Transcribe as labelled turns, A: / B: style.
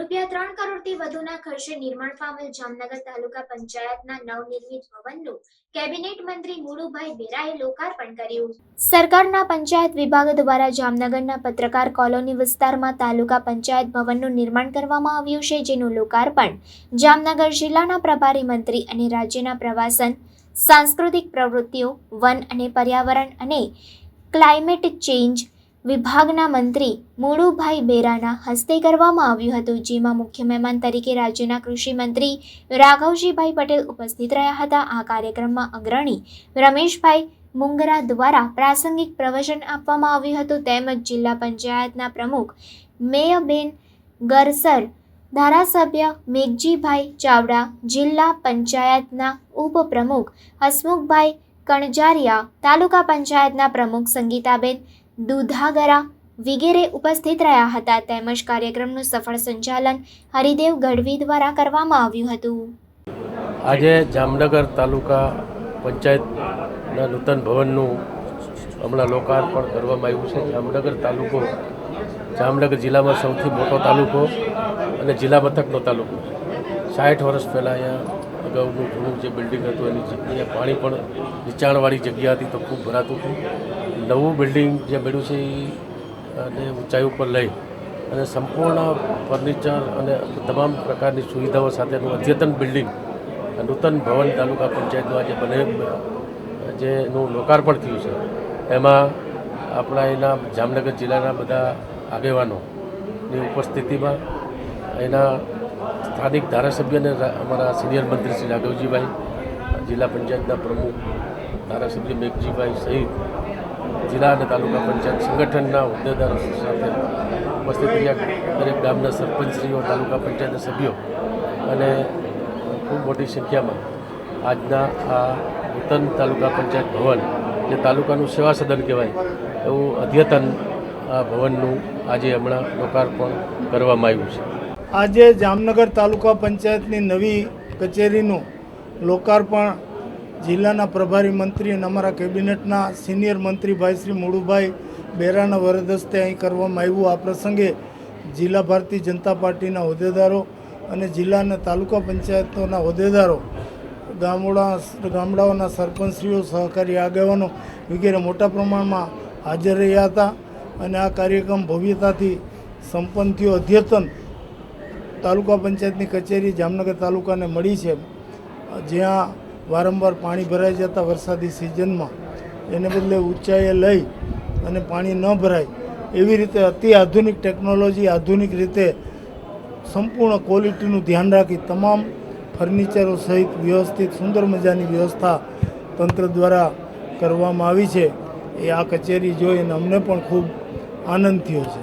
A: રૂપિયા ત્રણ કરોડથી વધુના ખર્ચે નિર્માણ પામેલ જામનગર તાલુકા પંચાયતના નવનિર્મિત ભવનનું કેબિનેટ મંત્રી મુળુભાઈ બેરાએ લોકાર્પણ કર્યું. સરકારના પંચાયત વિભાગ દ્વારા જામનગરના પત્રકાર કોલોની વિસ્તારમાં તાલુકા પંચાયત ભવનનું નિર્માણ કરવામાં આવ્યું છે, જેનું લોકાર્પણ જામનગર જિલ્લાના પ્રભારી મંત્રી અને રાજ્યના પ્રવાસન, સાંસ્કૃતિક પ્રવૃત્તિઓ, વન અને પર્યાવરણ અને ક્લાઇમેટ ચેન્જ વિભાગના મંત્રી મુળુભાઈ બેરાના હસ્તે કરવામાં આવ્યું હતું, જેમાં મુખ્ય મહેમાન તરીકે રાજ્યના કૃષિ મંત્રી રાઘવજીભાઈ પટેલ ઉપસ્થિત રહ્યા હતા. આ કાર્યક્રમમાં અગ્રણી રમેશભાઈ મુંગરા દ્વારા પ્રાસંગિક પ્રવચન આપવામાં આવ્યું હતું. તેમજ જિલ્લા પંચાયતના પ્રમુખ મેયબેન ગરસર, ધારાસભ્ય મેઘજીભાઈ ચાવડા, જિલ્લા પંચાયતના ઉપપ્રમુખ હસમુખભાઈ કણજારિયા, તાલુકા પંચાયતના પ્રમુખ સંગીતાબેન દુધાગરા વગેરે ઉપસ્થિત રહ્યા હતા. તેમજ કાર્યક્રમનું સફળ સંચાલન હરિદેવ ગઢવી દ્વારા કરવામાં આવ્યું હતું.
B: આજે જામનગર તાલુકા પંચાયતના નૂતન ભવનનું હમણાં લોકાર્પણ કરવામાં આવ્યું છે. જામનગર તાલુકો જામનગર જિલ્લામાં સૌથી મોટો તાલુકો અને જિલ્લા મથકનો તાલુકો. સાઠ વર્ષ પહેલાં અહીંયા અગાઉનું જૂનું જે બિલ્ડિંગ હતું એની જગ્યાએ પાણી પણ નીચાણવાળી જગ્યા હતી તો ખૂબ ભરાતું હતું. નવું બિલ્ડિંગ જે બન્યું છે એ અને ઊંચાઈ ઉપર લઈ અને સંપૂર્ણ ફર્નિચર અને તમામ પ્રકારની સુવિધાઓ સાથેનું અદ્યતન બિલ્ડિંગ નૂતન ભવન તાલુકા પંચાયતનું આજે બને જેનું લોકાર્પણ થયું છે. એમાં આપણા એના જામનગર જિલ્લાના બધા આગેવાનોની ઉપસ્થિતિમાં એના સ્થાનિક ધારાસભ્ય અને અમારા સિનિયર મંત્રી શ્રી રાઘવજીભાઈ, જિલ્લા પંચાયતના પ્રમુખ ધારાસભ્ય મેઘજીભાઈ સહિત જિલ્લા અને તાલુકા પંચાયત સંગઠનના હોદ્દેદારો સાથે ઉપસ્થિત રહ્યા. દરેક ગામના સરપંચશ્રીઓ, તાલુકા પંચાયતના સભ્યો અને ખૂબ મોટી સંખ્યામાં આજના આ નૂતન તાલુકા પંચાયત ભવન, જે તાલુકાનું સેવા સદન કહેવાય, એવું અદ્યતન આ ભવનનું આજે હમણાં લોકાર્પણ કરવામાં આવ્યું છે.
C: આજે જામનગર તાલુકા પંચાયતની નવી કચેરીનું લોકાર્પણ જિલ્લાના પ્રભારી મંત્રી અને અમારા કેબિનેટના સિનિયર મંત્રી ભાઈ શ્રી મુળુભાઈ બેરાના વરદસ્તે અહીં કરવામાં આવ્યું. આ પ્રસંગે જિલ્લા ભારતીય જનતા પાર્ટીના હોદ્દેદારો અને જિલ્લાના તાલુકા પંચાયતોના હોદ્દેદારો, ગામડા, ગામડાઓના સરપંચશ્રીઓ, સહકારી આગેવાનો વગેરે મોટા પ્રમાણમાં હાજર રહ્યા હતા અને આ કાર્યક્રમ ભવ્યતાથી સંપન્ન થયો. અદ્યતન તાલુકા પંચાયતની કચેરી જામનગર તાલુકાને મળી છે. જ્યાં વારંવાર પાણી ભરાઈ જતા વરસાદી સિઝનમાં એને બદલે ઊંચાઈએ લઈ અને પાણી ન ભરાય એવી રીતે અતિ આધુનિક ટેકનોલોજી, આધુનિક રીતે સંપૂર્ણ ક્વોલિટીનું ધ્યાન રાખી તમામ ફર્નિચરો સહિત વ્યવસ્થિત સુંદર મજાની વ્યવસ્થા તંત્ર દ્વારા કરવામાં આવી છે. એ આ કચેરી જોઈને અમને પણ ખૂબ આનંદ થયો છે.